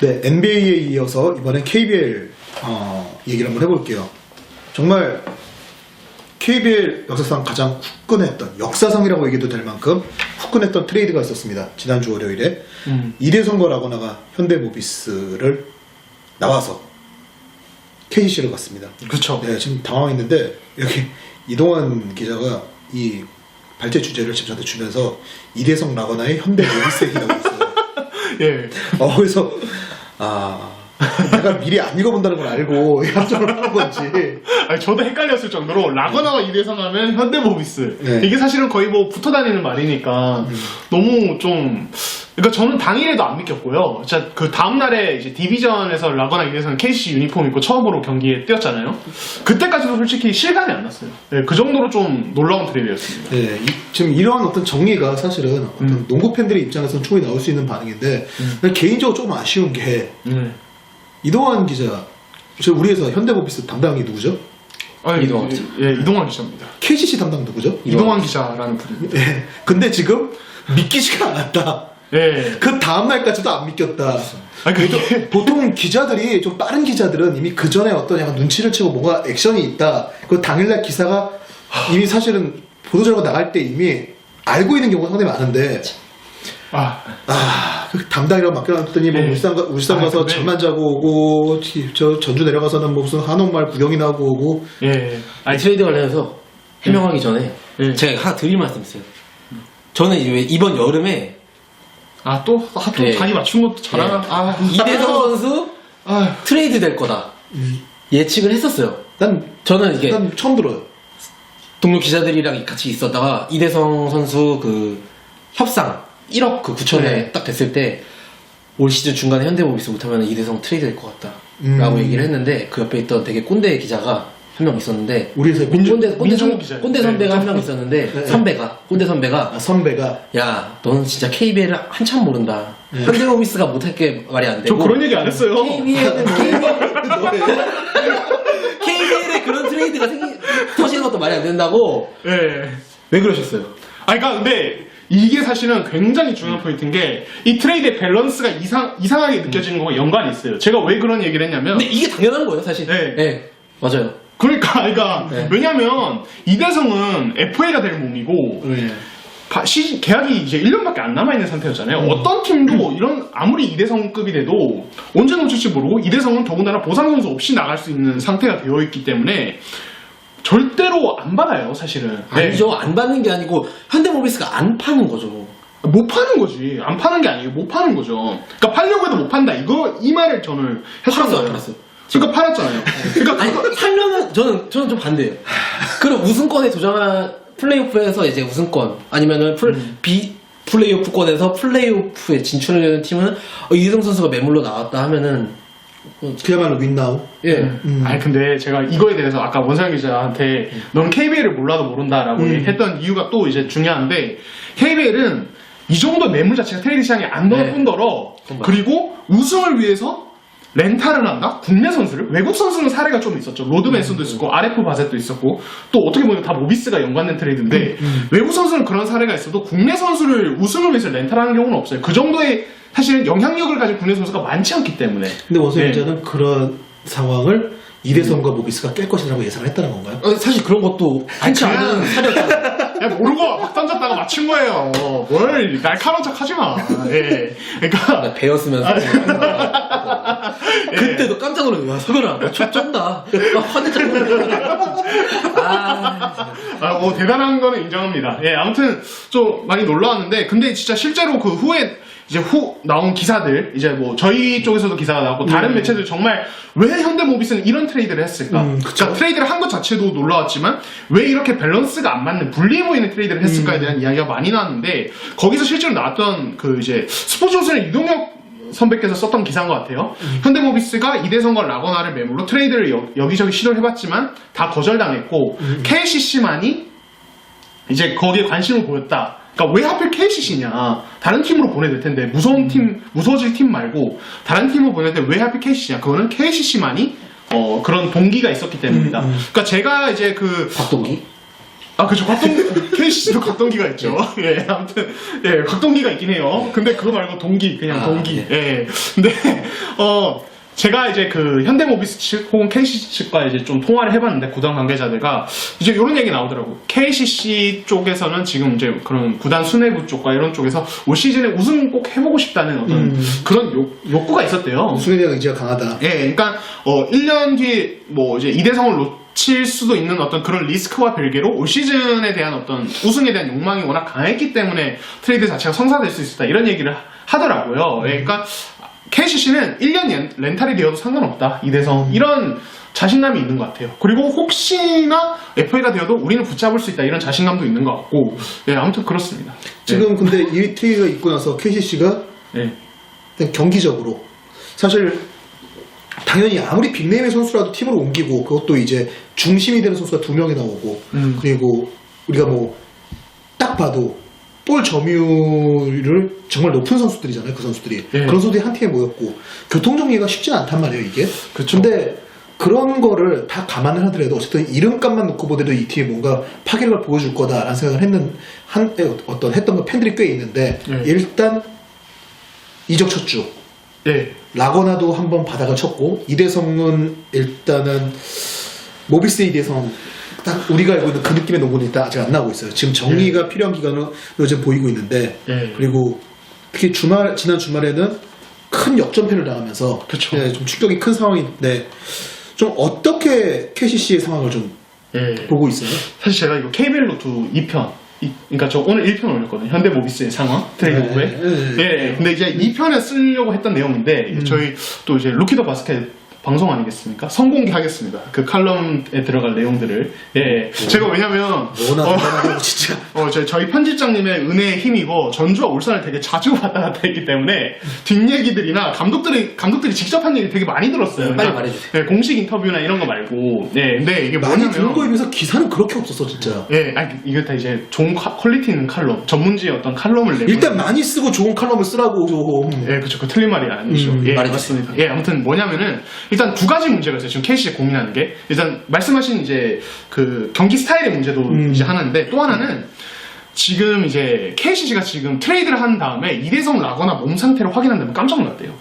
네, NBA에 이어서 이번엔 KBL 어, 얘기를 한번 해볼게요. 정말 KBL 역사상 가장 후끈했던 역사상이라고 얘기도 될 만큼 후끈했던 트레이드가 있었습니다. 지난주 월요일에 음. 이대성과 라거나가 현대모비스를 나와서 KCC를 갔습니다. 그쵸. 네, 지금 당황했는데 여기 이동환 기자가 이 발제 주제를 지금 저한테 주면서 이대성 라거나의 현대 모비스이라고 있어요. 예. 어, 그래서, 아, 내가 미리 안 읽어본다는 걸 알고 합정을 하는 건지. 아니, 저도 헷갈렸을 정도로 라거나가 이대성 하면 현대모비스. 네. 이게 사실은 거의 뭐 붙어 다니는 말이니까 너무 좀. 그러니까 저는 당일에도 안 믿겼고요. 진짜 그 다음날에 이제 디비전에서 라거나 이대성 KC 유니폼 입고 처음으로 경기에 뛰었잖아요. 그때까지도 솔직히 실감이 안 났어요. 네, 그 정도로 좀 놀라운 트레이드였습니다. 네, 이- 지금 이러한 어떤 정리가 사실은 어떤 음. 농구 팬들의 입장에서는 충분히 나올 수 있는 반응인데, 근데 개인적으로 조금 아쉬운 게, 네. 이동환 기자, 저 우리에서 현대모비스 담당이 누구죠? 아니, 이동환 기자. 예, 이동환 기자입니다. KCC 담당 누구죠? 이동환 기자라는 분입니다. 네, 근데 지금 믿기지가 않았다. 예. 그 다음날까지도 안 믿겼다. 아니, 그게. 보통 기자들이 좀 빠른 기자들은 이미 그 전에 어떤 약간 눈치를 채고 뭔가 액션이 있다. 그 당일날 기사가 이미 사실은 보도자료가 나갈 때 이미 알고 있는 경우가 상당히 많은데 아, 아, 그 담당이라고 맡겨놨더니 뭐 네. 울산, 가, 울산 아, 가서 근데- 잠만 자고 오고 지- 저 전주 내려가서는 뭐 무슨 한옥마을 구경이나 하고 오고 예. 아니 트레이드 관련해서 해명하기 전에 네. 제가 하나 드릴 말씀 있어요. 저는 이제 왜 이번 여름에 아, 또, 아, 또 네. 자기 맞춘 것도 잘하나? 네. 아, 이대성 선수 아, 트레이드 될 거다 예측을 했었어요. 난, 저는 이게 난 처음 들어요. 동료 기자들이랑 같이 있었다가 이대성 선수 그 협상 1억 그 9천에 네. 딱 됐을 때 올 시즌 중간에 현대모비스 못하면 이대성 트레이드 될 것 같다 음. 라고 얘기를 했는데 그 옆에 있던 되게 꼰대 기자가 한 명 있었는데 우리 회사에 민주, 꼰대, 꼰대, 민종욱 선, 기자예요. 꼰대 선배가 네. 한 명 있었는데 네. 선배가 꼰대 선배가 아, 선배가 야 너는 진짜 KBL을 한참 모른다 현대모비스가 못할 게 말이 안저 되고 그런 얘기 안 했어요. KBL은 KBL에 그런 트레이드가 생기 터지는 것도 말이 안 된다고 예. 왜 그러셨어요? 아, 그니까, 근데, 이게 사실은 굉장히 중요한 포인트인 게, 이 트레이드의 밸런스가 이상, 이상하게 느껴지는 거가 연관이 있어요. 제가 왜 그런 얘기를 했냐면, 근데 이게 당연한 거예요 사실 네. 맞아요 그러니까, 그러니까, 네. 왜냐면, 이대성은 FA가 될 몸이고, 네. 바- 시, 계약이 이제 1년밖에 안 남아있는 상태였잖아요. 어떤 팀도 이런, 아무리 이대성급이 돼도 언제 놓칠지 모르고 이대성은 더군다나 보상 선수 없이 나갈 수 있는 상태가 되어 있기 때문에 절대로 안 받아요, 사실은. 네. 아니죠 안 받는 게 아니고 현대모비스가 안 파는 거죠 못 파는 거지. 안 파는 게 아니고 못 파는 거죠. 그러니까 팔려고 해도 못 판다. 이거, 이 말을 저는 했던 팔았어요, 거예요. 팔았어요. 그러니까 팔았잖아요. 그러니까 아니 살려면 저는 저는 좀 반대예요 그럼 우승권에 도전한 플레이오프에서 이제 우승권 아니면은 플, 비 플레이오프권에서 플레이오프에 진출하려는 팀은 어, 이대성 선수가 매물로 나왔다 하면은 그야말로 윈나우. 예 음. 아니 근데 제가 이거에 대해서 아까 원상 기자한테 넌 KBL을 몰라도 모른다라고 음. 했던 이유가 또 이제 중요한데 KBL은 이 정도 매물 자체가 트레이드 시장에 안 넣을 네. 뿐더러 그건 맞아요. 그리고 우승을 위해서 렌탈을 한다? 국내 선수를? 외국 선수는 사례가 좀 있었죠. 로드 맨슨도 있었고, RF 바셋도 있었고, 또 어떻게 보면 다 모비스가 연관된 트레이드인데, 외국 선수는 그런 사례가 있어도 국내 선수를 우승을 위해서 렌탈하는 경우는 없어요. 그 정도의 사실은 영향력을 가진 국내 선수가 많지 않기 때문에. 근데 원서 네. 기자는 그런 상황을 이대성과 모비스가 깰 것이라고 예상을 했다는 건가요? 어, 사실 그런 것도 그냥- 않은 사례였잖 아요 야, 모르고 막 던졌다가 맞춘 거예요. 뭘 날카로운 척 하지 마. 예. 그러니까. 나 배웠으면서 예. 그때도 깜짝 놀랐어요 야 서근아 너 초 쩐다 막 화내자 아 아, 뭐, 대단한 거는 인정합니다. 예, 아무튼, 좀 많이 놀라웠는데, 근데 진짜 실제로 그 후에, 이제 후 나온 기사들, 이제 뭐, 저희 쪽에서도 기사가 나왔고, 다른 매체들 정말, 왜 현대모비스는 이런 트레이드를 했을까? 음, 그쵸. 그러니까 트레이드를 한 것 자체도 놀라웠지만, 왜 이렇게 밸런스가 안 맞는, 불리해 보이는 트레이드를 했을까에 대한 이야기가 많이 나왔는데, 거기서 실제로 나왔던 그 이제, 스포츠조선의 이동혁 선배께서 썼던 기사인 것 같아요. 현대모비스가 이대성과 라거나를 매물로 트레이드를 여, 기저기 시도를 해봤지만 다 거절당했고 KCC만이 이제 거기에 관심을 보였다. 그러니까 왜 하필 KCC냐? 다른 팀으로 보내될 텐데 무서운 팀, 무서워질 팀 말고 다른 팀으로 보낼 때 왜 하필 KCC냐? 그거는 KCC만이 어, 그런 동기가 있었기 때문입니다. 그러니까 제가 이제 그 박동기 아, 그죠. 곽동, KCC도 곽동기가 있죠. 예, 아무튼, 예, 곽동기가 있긴 해요. 근데 그거 말고 동기, 그냥 아, 동기. 예. 예. 근데, 어, 제가 이제 그 현대모비스 측 혹은 KCC 측과 이제 좀 통화를 해봤는데 구단 관계자들과 이제 이런 얘기 나오더라고. KCC 쪽에서는 지금 이제 그런 구단 수뇌부 쪽과 이런 쪽에서 올 시즌에 우승 꼭 해보고 싶다는 어떤 음. 그런 욕, 욕구가 있었대요. 우승에 대한 의지가 강하다. 예, 그러니까 어 1년 뒤에 뭐 이제 이대성을 놓 칠 수도 있는 어떤 그런 리스크와 별개로 올 시즌에 대한 어떤 우승에 대한 욕망이 워낙 강했기 때문에 트레이드 자체가 성사될 수 있었다 이런 얘기를 하- 하더라고요. 예, 그러니까 KCC는 1년 렌탈이 되어도 상관없다. 이대성. 이런 자신감이 있는 것 같아요. 그리고 혹시나 FA가 되어도 우리는 붙잡을 수 있다. 이런 자신감도 있는 것 같고. 예, 아무튼 그렇습니다. 지금 근데 이 트레이드가 있고 나서 KCC가 예, 그냥 경기적으로 사실 당연히 아무리 빅네임의 선수라도 팀으로 옮기고 그것도 이제 중심이 되는 선수가 두 명이 나오고 음. 그리고 우리가 뭐 딱 봐도 볼 점유율을 정말 높은 선수들이잖아요 그 선수들이 예. 그런 선수들이 한 팀에 모였고 교통 정리가 쉽진 않단 말이에요 이게 그쵸. 근데 그런 거를 다 감안을 하더라도 어쨌든 이름값만 놓고 보더라도 이 팀이 뭔가 파괴력을 보여줄 거다라는 생각을 했는 한 어떤 했던 그 팬들이 꽤 있는데 예. 일단 이적 첫주 예, 라거나도 한번 바닥을 쳤고 이대성은 일단은 모비스 이대성 딱 우리가 알고 있는 그 느낌의 농구는 일단 아직 안 나오고 있어요. 지금 정리가 필요한 기간으로 요즘 보이고 있는데 예. 그리고 특히 주말 지난 주말에는 큰 역전패를 당하면서 그쵸. 예, 좀 충격이 큰 상황인데 좀 어떻게 KCC의 상황을 좀 예. 보고 있어요? 사실 제가 이거 KBL 로투 2편, 이, 그러니까 저 오늘 1편 올렸거든요. 현대모비스의 상황 트레이드 네, 후에. 네. 예, 예. 근데 이제 2편에 쓰려고 했던 내용인데 음. 저희 또 이제 루키더 바스켓 방송 아니겠습니까? 선공개 하겠습니다. 그 칼럼에 들어갈 내용들을. 예. 제가 왜냐면 워낙 어, 대단하고 진짜 어, 저희, 저희 편집장님의 은혜의 힘이고 전주와 울산을 되게 자주 왔다 갔다 했기 때문에 뒷얘기들이나 감독들이 감독들이 직접 한 얘기 되게 많이 들었어요. 빨리 그러니까, 말해주세요. 예, 공식 인터뷰나 이런 거 말고. 네, 근데 이게 많이 뭐냐면 들은 거에 비해서 기사는 그렇게 없었어 진짜. 예, 아니, 이거 다 이제 좋은 퀄- 퀄리티 있는 칼럼, 전문지의 어떤 칼럼을 내고. 일단 많이 쓰고 좋은 칼럼을 쓰라고 좀. 예, 그쵸. 그 틀린 말이 아니죠. 음, 예, 말해주세요. 맞습니다. 예, 아무튼 뭐냐면은, 일단 두 가지 문제가 있어요. 지금 KCC 고민하는 게. 일단, 말씀하신 이제, 그, 경기 스타일의 문제도 음. 이제 하나인데, 또 하나는, 지금 이제, KCC가 지금 트레이드를 한 다음에, 이대성 라거나 몸 상태를 확인한다면 깜짝 놀랐대요.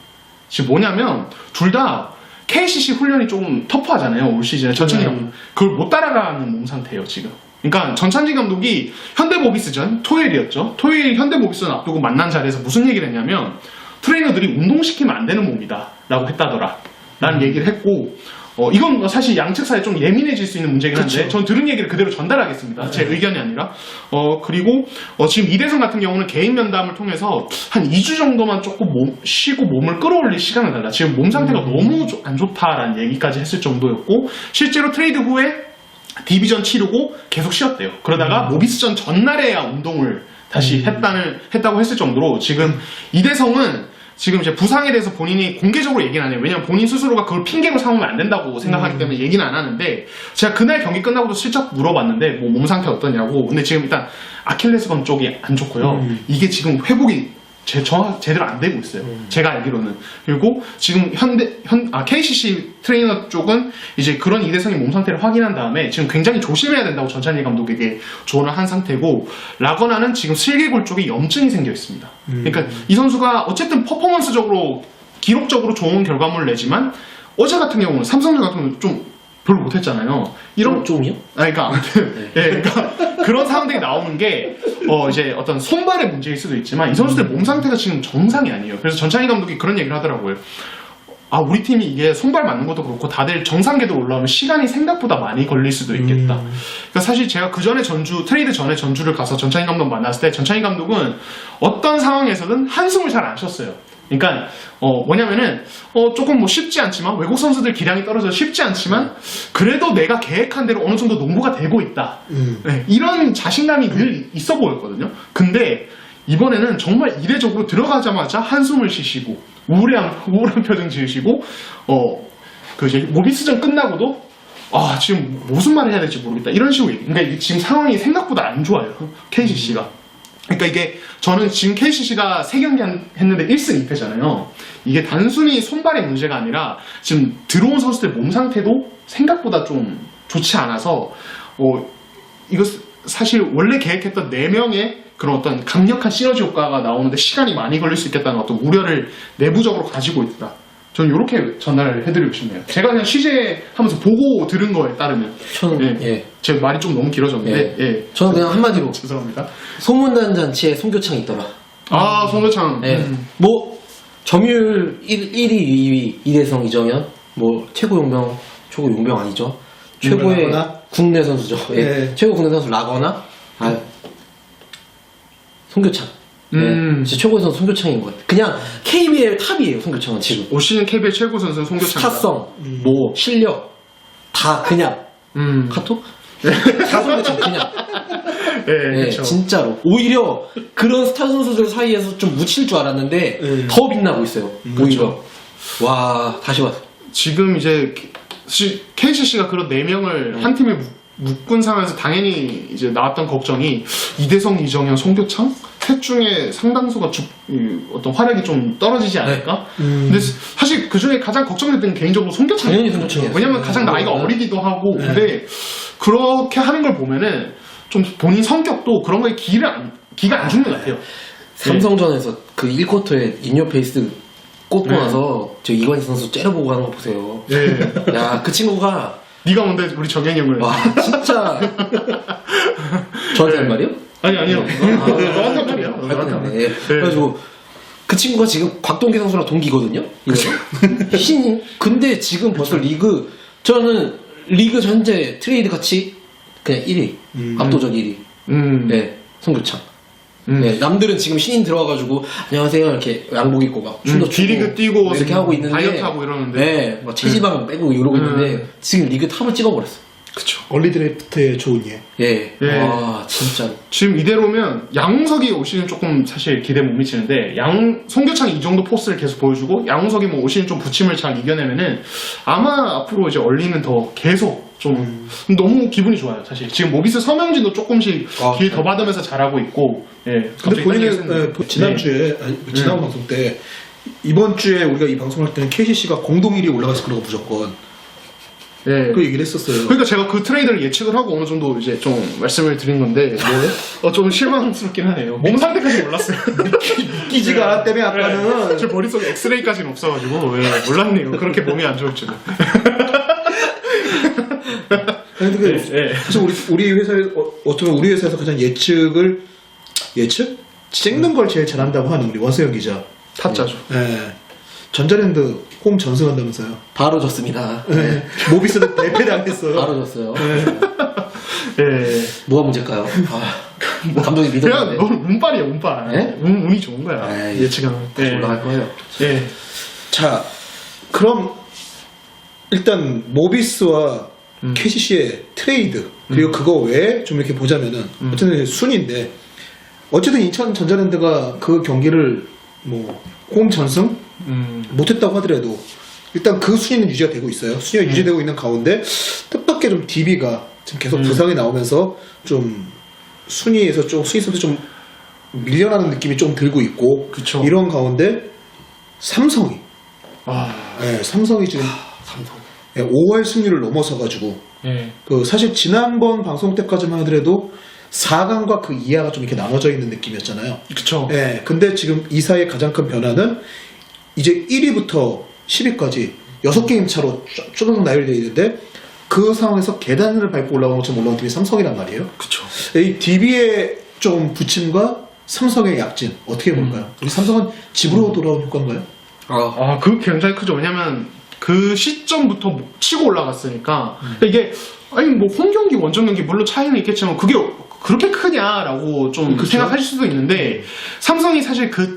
지금 뭐냐면, 둘 다, KCC 훈련이 조금 터프하잖아요, 올 시즌에. 전천지 음. 감독. 그걸 못 따라가는 몸 상태예요, 지금. 그러니까 전찬지 감독이 현대모비스전 토요일이었죠. 토요일 현대모비스전 앞두고 만난 자리에서 무슨 얘기를 했냐면 트레이너들이 운동시키면 안 되는 몸이다 라고 했다더라 라는 얘기를 했고 어, 이건 뭐 사실 양측 사이에 좀 예민해질 수 있는 문제긴 한데 그쵸. 전 들은 얘기를 그대로 전달하겠습니다. 제 의견이 아니라 어 그리고 어, 지금 이대성 같은 경우는 개인 면담을 통해서 한 2주 정도만 조금 몸- 쉬고 몸을 끌어올릴 시간을 달라. 지금 몸 상태가 너무 조- 안 좋다라는 얘기까지 했을 정도였고 실제로 트레이드 후에 디비전 치르고 계속 쉬었대요. 그러다가 모비스전 전날에야 운동을 다시 했다는 했다고 했을 정도로 지금 이대성은 지금 이제 부상에 대해서 본인이 공개적으로 얘기는 안 해요. 왜냐면 본인 스스로가 그걸 핑계로 삼으면 안 된다고 생각하기 때문에 얘기는 안 하는데 제가 그날 경기 끝나고도 슬쩍 물어봤는데 뭐 몸 상태 어떠냐고. 근데 지금 일단 아킬레스건 쪽이 안 좋고요. 음. 이게 지금 회복이 제, 정확 제대로 안 되고 있어요. 제가 알기로는. 그리고 지금 현대, 현, 아, KCC 트레이너 쪽은 이제 그런 이대성의 몸 상태를 확인한 다음에 지금 굉장히 조심해야 된다고 전찬희 감독에게 조언을 한 상태고, 라거나는 지금 슬개골 쪽에 염증이 생겨 있습니다. 그러니까 이 선수가 어쨌든 퍼포먼스적으로, 기록적으로 좋은 결과물을 내지만, 어제 같은 경우는 삼성전 같은 경우는 좀 별로 못했잖아요. 이런 좀, 좀이요? 아, 그러니까 아무튼 예, 그러니까 그런 상황들이 나오는 게 어, 이제 어떤 손발의 문제일 수도 있지만 이 선수들 몸 상태가 지금 정상이 아니에요. 그래서 전찬희 감독이 그런 얘기를 하더라고요. 아, 우리 팀이 이게 손발 맞는 것도 그렇고 다들 정상궤도 올라오면 시간이 생각보다 많이 걸릴 수도 있겠다. 그러니까 사실 제가 그 전에 전주 트레이드 전에 전주를 가서 전찬희 감독 만났을 때 전찬희 감독은 어떤 상황에서든 한숨을 잘 안 쉬었어요. 그러니까 어 뭐냐면은 어 조금 뭐 쉽지 않지만 외국 선수들 기량이 떨어져 쉽지 않지만 그래도 내가 계획한 대로 어느 정도 농구가 되고 있다. 음. 네, 이런 자신감이 늘 있어 보였거든요. 근데 이번에는 정말 이례적으로 들어가자마자 한숨을 쉬시고 우울한 우울한 표정 지으시고 어그 이제 모비스전 끝나고도 아 지금 무슨 말을 해야 될지 모르겠다 이런 식으로 얘기. 그러니까 지금 상황이 생각보다 안 좋아요. KCC가. 그러니까 이게 저는 지금 KCC가 세 경기 한- 했는데 1승 2패잖아요. 이게 단순히 손발의 문제가 아니라 지금 들어온 선수들 몸 상태도 생각보다 좀 좋지 않아서 어 이거 스- 사실 원래 계획했던 4명의 그런 어떤 강력한 시너지 효과가 나오는데 시간이 많이 걸릴 수 있겠다는 어떤 우려를 내부적으로 가지고 있다. 저는 이렇게 전달을 해드리고 싶네요. 제가 그냥 취재하면서 보고 들은 거에 따르면. 저는 예. 예. 제 말이 좀 너무 길어졌는데, 예. 저는 그냥 한마디로 죄송합니다. 소문난 잔치에 송교창이 있더라. 아, 송교창. 예. 음. 뭐 점유율 1, 1위, 2위 이대성, 이정현 뭐 최고 용병, 최고 용병 아니죠? 최고의 라거나? 국내 선수죠. 예. 네. 최고 국내 선수 라거나 아 송교창. 예. 음. 진짜 최고의 선수 송교창인 것 같아요. 그냥 KBL 탑이에요, 송교창은 지금. 올 시즌 KBL 최고 선수는 송교창. 스타성, 뭐 실력 다 그냥 음. 카톡? 다 송교창 그냥. 예, 예, 그렇죠. 진짜로. 오히려 그런 스타 선수들 사이에서 좀 묻힐 줄 알았는데 음. 더 빛나고 있어요. 오히려. 와, 다시 봤어. 지금 이제 KCC가 그런 4명을 한 팀에 묶- 묶은 상황에서 당연히 이제 나왔던 걱정이 이대성, 이정현, 송교창 셋 중에 상당수가 주- 이 어떤 활약이 좀 떨어지지 않을까? 음. 근데 사실 그 중에 가장 걱정됐던 게 개인적으로 송교창이에요. 당연히 송교창이었어요. 왜냐면 가장 나이가 네. 어리기도 하고 네. 근데 그렇게 하는 걸 보면은 좀 본인 성격도 그런 거에 기를 안, 기가 안 죽는 것 같아요. 삼성전에서 그 1쿼터에 인어페이스 꽂고 네. 나서 저 이관희 선수 째려보고 하는 거 보세요. 예. 야, 그 친구가 네가 뭔데 우리 정현이 형을 와, 진짜 저한테 한 말이요? 아니 아니요. 너한테 말이야. 아, 너한테 말. 네. 그래가지고 그 친구가 지금 곽동기 선수랑 동기거든요. 그렇죠. 신인. 근데 지금 벌써 리그 저는 리그 전체 트레이드 가치 그냥 1위. 음. 압도적 1위. 음. 네, 송교창. 음. 네, 남들은 지금 신인 들어와가지고 안녕하세요 이렇게 양복 입고 막 춤도 음, 추고 D리그 뛰고 뭐 이렇게 하고 있는데 다이어트 하고 이러는데. 네, 막 체지방 빼고 이러고 음. 있는데 지금 리그 탑을 찍어버렸어. 그쵸. 얼리 드래프트의 좋은 예. 예, 예. 와 진짜로. 지금 이대로면 양홍석이 올 시즌 조금 사실 기대 못 미치는데 양 송교창이 이 정도 포스를 계속 보여주고 양홍석이 뭐 올 시즌 좀 부침을 잘 이겨내면은 아마 앞으로 이제 얼리는 더 계속 좀 너무 기분이 좋아요 사실. 지금 모비스 서명진도 조금씩 아, 길 더 받으면서 잘하고 있고 예. 근데 갑자기 본인은 딴 얘기 예, 보- 지난주에 아니, 지난 방송 때 이번 주에 우리가 이 방송을 할 때는 KCC가 공동 1위 올라갔을 거라고 무조건 예. 그 얘기를 했었어요. 그러니까 제가 그 트레이드를 예측을 하고 어느 정도 이제 좀 말씀을 드린 건데 어, 좀 실망스럽긴 하네요 몸 상태까지 몰랐어요 끼지가 아까는 네. 제 머릿속에 엑스레이까지는 없어가지고 예, 몰랐네요. 그렇게 몸이 안 좋을 줄은. 근데 예. 사실 우리 우리 회사에 어, 어쩌면 우리 회사에서 가장 예측을 예측 찍는 걸 제일 잘한다고 하는 우리 원서영 기자. 타짜죠. 예. 전자랜드 홈 전승한다면서요. 바로 졌습니다. 예. 모비스는 대패당했어요. 바로 졌어요. 예. 뭐가 문제일까요? 아, 감독이 그냥 믿었는데. 너무 운빨이야, 운빨. 예? 운, 운이 좋은 거야. 에이, 예측하면. 다시 예. 올라갈 거예요. 예. 자, 그럼 일단 모비스와 음. KCC의 트레이드 그리고 그거 외에 좀 이렇게 보자면은 음. 어쨌든 순인데 어쨌든 인천 전자랜드가 그 경기를 뭐 홈 전승 음. 못했다고 하더라도 일단 그 순위는 유지가 되고 있어요. 순위가 유지되고 있는 가운데 뜻밖의 좀 DB가 지금 계속 음. 부상이 나오면서 좀 순위에서 좀 순위에서 좀 밀려나는 느낌이 좀 들고 있고 그쵸. 이런 가운데 삼성이 아, 네, 삼성이 지금 삼성. 5월 승률을 넘어서 가지고 예. 그 사실 지난번 방송 때까지만 하더라도 4강과 그 이하가 좀 이렇게 나눠져 있는 느낌이었잖아요. 그쵸. 네, 근데 지금 이 사이의 가장 큰 변화는 이제 1위부터 10위까지 6게임 차로 쪼- 쪼르륵 나열되어 있는데 그 상황에서 계단을 밟고 올라오는 것처럼 올라온 팀이 삼성이란 말이에요. 그쵸. 이 DB의 좀 부침과 삼성의 약진 어떻게 볼까요? 우리 삼성은 집으로 돌아온 효과인가요? 아, 아, 그 굉장히 크죠. 왜냐면 그 시점부터 뭐 치고 올라갔으니까. 음. 그러니까 이게, 아니, 뭐, 홈 경기, 원정 경기, 물론 차이는 있겠지만, 그게 그렇게 크냐라고 좀 그쵸. 생각하실 수도 있는데, 삼성이 사실 그,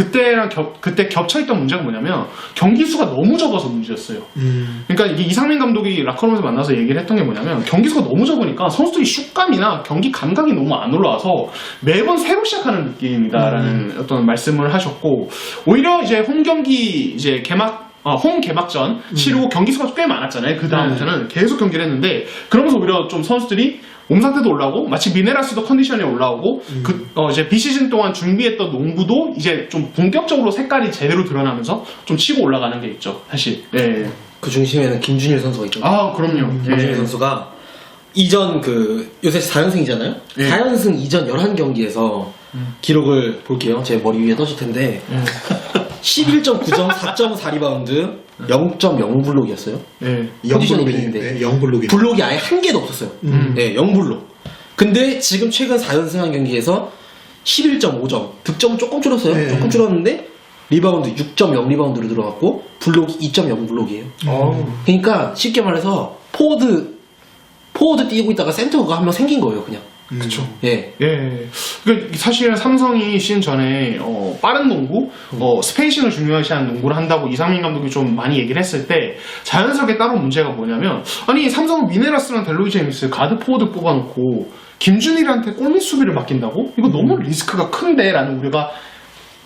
그때랑 겹, 그때 겹쳐있던 문제가 뭐냐면, 경기 수가 너무 적어서 문제였어요. 음, 그러니까 이게 이상민 감독이 라커룸에서 만나서 얘기를 했던 게 뭐냐면 경기 수가 너무 적으니까 선수들이 슛감이나 경기 감각이 너무 안 올라와서 매번 새로 시작하는 느낌이다라는 어떤 말씀을 하셨고 오히려 이제 홈 경기 이제 개막 어, 홈 개막전 치르고 경기 수가 꽤 많았잖아요. 그 다음부터는 계속 경기를 했는데 그러면서 오히려 좀 선수들이 몸 상태도 올라오고 마치 미네라스도 컨디션이 올라오고 그 어, 이제 비시즌 동안 준비했던 농구도 이제 좀 본격적으로 색깔이 제대로 드러나면서 좀 치고 올라가는 게 있죠. 사실. 예. 그 중심에는 김준일 선수가 있죠. 아, 그럼요. 김준일 예. 선수가 이전 그 요새 4연승이잖아요. 예. 4연승 이전 11경기에서 기록을 볼게요. 제 머리 위에 떠질 텐데 11.9점, 4.4 리바운드, 0.0 블록이었어요. 예. 포지션이 영블록이 있는데. 네, 영블록이 블록이 아예 한 개도 없었어요. 음. 네, 0블록. 근데 지금 최근 4연승한 경기에서 11.5점. 득점은 조금 줄었어요. 네. 조금 줄었는데 리바운드 6.0 리바운드로 들어갔고 블록이 2.0 블록이에요. 어우. 그러니까 쉽게 말해서 포워드 포워드 뛰고 있다가 센터가 한 명 생긴 거예요, 그냥. 그쵸. 예. 예. 그 사실 삼성이 시즌 전에 어, 빠른 농구, 어, 스페이싱을 중요시하는 농구를 한다고 이상민 감독이 좀 많이 얘기를 했을 때 자연스럽게 따로 문제가 뭐냐면 아니 삼성은 미네라스랑 델로이 제임스 가드 포워드 뽑아놓고 김준일한테 골밑 수비를 맡긴다고? 이거 너무 리스크가 큰데라는 우려가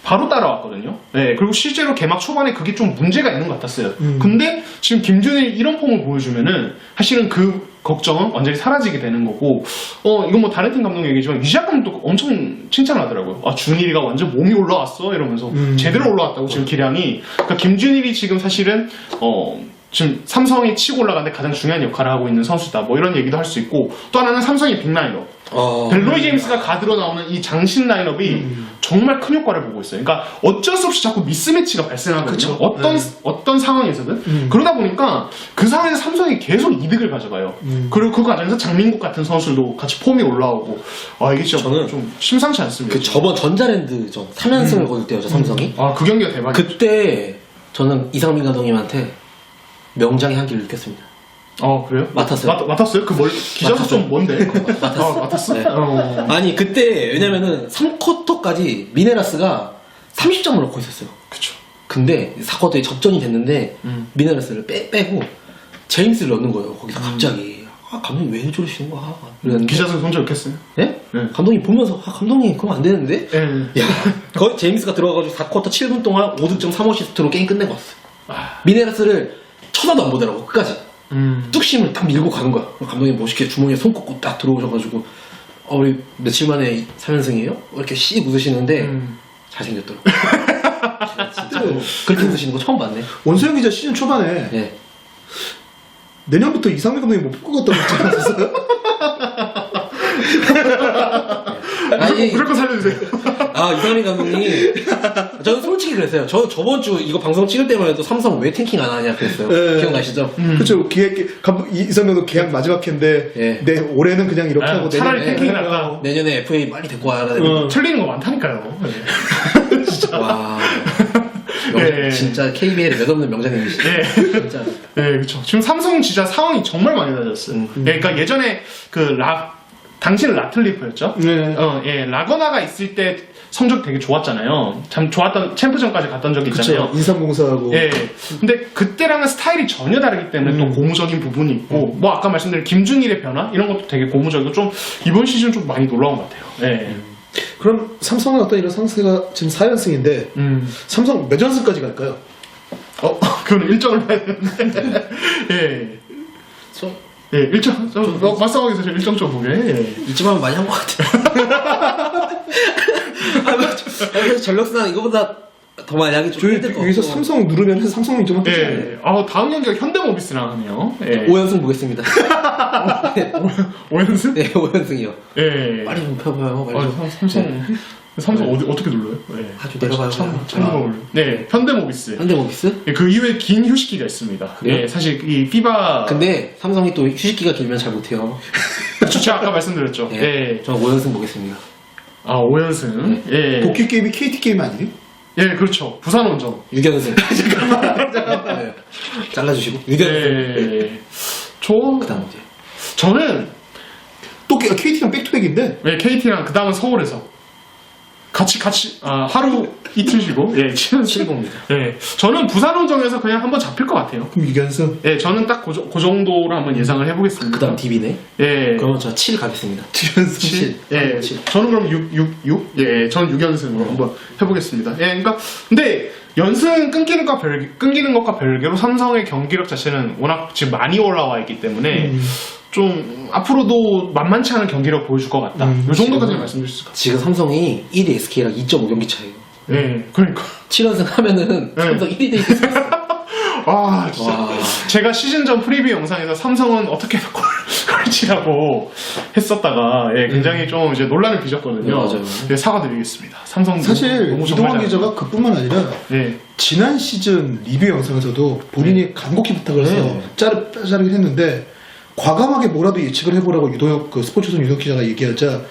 바로 따라왔거든요. 네, 그리고 실제로 개막 초반에 그게 좀 문제가 있는 것 같았어요. 근데 지금 김준일 이런 폼을 보여주면은 사실은 그 걱정은 완전히 사라지게 되는 거고, 어, 이건 뭐 다른 팀 감독 얘기지만 유지학 감독도 엄청 칭찬하더라고요. 아, 준일이가 완전 몸이 올라왔어. 이러면서 제대로 올라왔다고 지금 기량이. 그러니까 김준일이 지금 사실은, 어, 지금 삼성이 치고 올라가는데 가장 중요한 역할을 하고 있는 선수다. 뭐 이런 얘기도 할 수 있고, 또 하나는 삼성의 빅라이너. 어, 벨로이 제임스가 가드로 나오는 이 장신 라인업이 정말 큰 효과를 보고 있어요. 그러니까 어쩔 수 없이 자꾸 미스매치가 발생하거든요. 그쵸. 어떤 네. 어떤 상황에서든 그러다 보니까 그 상황에서 삼성이 계속 이득을 가져가요. 그리고 그 과정에서 장민국 같은 선수도 같이 폼이 올라오고 아 이게 진짜 저는 좀 심상치 않습니다. 그 저번 전자랜드전 3연승을 거둘 때였죠, 삼성이. 아 그 경기가 대박이에요. 그때 저는 이상민 감독님한테 명장의 한기를 느꼈습니다. 어 그래요? 맡았어요. 맡, 맡았어요? 그뭘 기자서 맡았어요. 좀 뭔데? 맡았어. 아, 맡았어? 네. 어. 아니 그때 왜냐면은 3쿼터까지 미네라스가 30점을 넣고 있었어요. 그쵸. 근데 4쿼터에 접전이 됐는데 음. 미네라스를 빼, 빼고 제임스를 넣는 거예요. 거기서 갑자기 아 감독님 왜 저러시는 거야? 그랬는데 기자서 혼자 욕했어요? 예? 네. 감독님 보면서 아 감독님 그럼 안 되는데? 예. 야 거의 제임스가 들어가가지고 4쿼터 7분 동안 5득점 3어시스트로 게임 끝내고 왔어. 아. 미네라스를 쳐다도 안 보더라고 끝까지. 음. 뚝심을 딱 밀고 가는 거야. 감독님 멋있게 주머니에 손 꽂고 딱 들어오셔가지고 어, 우리 며칠 만에 3연승이에요? 이렇게 씩 웃으시는데 음. 잘생겼더라고. 진짜 그렇게 웃으시는 거 처음 봤네. 원소영 기자 시즌 초반에 예. 내년부터 이상민 감독님 못 뽑고 갔다고 했지 않았어요? 아니, 무조건 살려주세요. 아 이상민 감독님 저는 솔직히 그랬어요. 저 저번 주 이거 방송 찍을 때만 해도 삼성 왜 탱킹 안 하냐 그랬어요. 예. 기억나시죠? 그렇죠. 기획 감독 이- 이상민도 계약 마지막 해인데 예. 내 올해는 그냥 이렇게 아, 하고 차라리 내년에 탱킹이 낫다. 내년에 FA 빨리 데리고 와야 돼. 어. 틀리는 거 많다니까요. 네. 와. 명- 예. 진짜 KBL에 몇 없는 명장님이시죠. 예. 진짜. 네, 그렇죠. 지금 삼성 진짜 상황이 정말 많이 달라졌어요. 음. 예, 그러니까 예전에 그 라, 당시는 라틀리프였죠. 네. 어, 예, 라거나가 있을 때 성적 되게 좋았잖아요. 참 좋았던 챔프전까지 갔던 적이 있잖아요. 인삼공사하고 예. 근데 그때랑은 스타일이 전혀 다르기 때문에 또 고무적인 부분이 있고, 뭐 아까 말씀드린 김준일의 변화 이런 것도 되게 고무적이고 좀 이번 시즌 좀 많이 놀라운 것 같아요. 예. 그럼 삼성은 어떤 이런 상세가 지금 4연승인데 음. 삼성 몇 연승까지 갈까요? 어, 그건 일정을 봐야 되는데. 예. 저 예, 일정, 저, 어, 말씀하기 전에 일정 좀 보게. 예. 이쯤 하면 많이 한 것 같아요. 아, 뭐, 저- 그래서 전력수는 이거보다 더 많이 하기 좀 힘들 것 여기서 같고. 삼성 누르면 삼성이 좀 하죠. 예. 아, 다음 경기가 현대모비스랑 하네요. 예. 5연승 보겠습니다. 5연승? 네, 5연승이요. 예. 빨리 좀 펴봐요. 빨리 아, 삼성. 삼성 어디, 어떻게 눌러요? 예. 아주 내려가요, 참, 그냥. 참 아. 네, 현대모비스. 현대모비스? 예, 그 이후에 긴 휴식기가 있습니다. 그래요? 예, 사실 이 피바. 근데 삼성이 또 휴식기가 길면 잘 못해요. 그쵸, 제가 아까 말씀드렸죠. 예. 예. 저는 5연승 보겠습니다. 아, 5연승. 예. 도쿄 게임이 KT 게임 아니에요? 예, 그렇죠. 부산 원정. 6연승. 네. 잘라주시고. 6연승. 예. 저, 그 다음 이제. 저는 또 K- KT랑 백투백인데 예, KT랑 그 다음은 서울에서 같이 같이 아, 하루 이틀 쉬고 예, 치는 7부입니다. 예, 저는 부산 원정에서 그냥 한번 잡힐 것 같아요. 그럼 6연승 예, 저는 딱 그 정도로 한번 예상을 해보겠습니다. 그 다음 DB네. 예, 그러면 저 7 가겠습니다. 7연승 7. 예, 칠. 저는 그럼 6, 6, 6? 예, 저는 6연승으로 한번 해보겠습니다. 예, 그러니까, 근데, 연승 끊기는 것과 별, 끊기는 것과 별개로 삼성의 경기력 자체는 워낙 지금 많이 올라와 있기 때문에, 좀, 앞으로도 만만치 않은 경기력 보여줄 것 같다. 음, 이 정도까지 말씀드릴 수 있을 것 지금 삼성이 1위 SK랑 2.5경기 차예요. 같아요. 예, 그러니까. 7연승 하면은 네. 삼성 1위 돼 있어요. 아, 진짜. 와. 제가 시즌 전 프리뷰 영상에서 삼성은 어떻게 골, 골 꼴찌라고 했었다가 예, 굉장히 좀 이제 논란을 빚었거든요. 네, 맞아요. 예, 사과드리겠습니다. 삼성 사실 이동환 기자가 그뿐만 아니라 예, 지난 시즌 리뷰 영상에서도 본인이 간곡히 부탁을 해서 네. 자르, 자르긴 했는데 과감하게 뭐라도 예측을 해보라고 이동혁 그 스포츠선 유동 기자가 얘기하자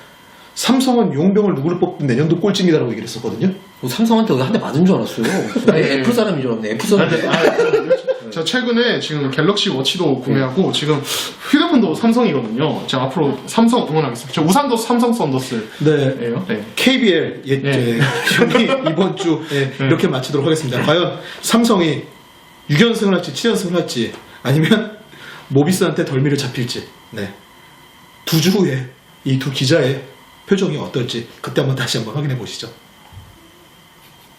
삼성은 용병을 누구를 뽑든 내년도 꼴찌입니다라고 얘기를 했었거든요. 뭐 삼성한테 한대 맞은 줄 알았어요. 네. 애플 사람인 줄 알았네. 애플 아, 사람. 네, 아, 저 최근에 지금 갤럭시 워치도 구매하고 지금 휴대폰도 삼성이거든요. 제가 앞으로 삼성 응원하겠습니다. 저 우산도 삼성 썬더스예요. 네. 네. KBL 예, 네. 예, 경기 이번 주 예, 이렇게 마치도록 하겠습니다. 과연 삼성이 6연승을 할지 7연승을 할지 아니면 모비스한테 덜미를 잡힐지 네. 두 주 후에 이 두 기자의 표정이 어떨지 그때 한번 다시 한번 확인해 보시죠.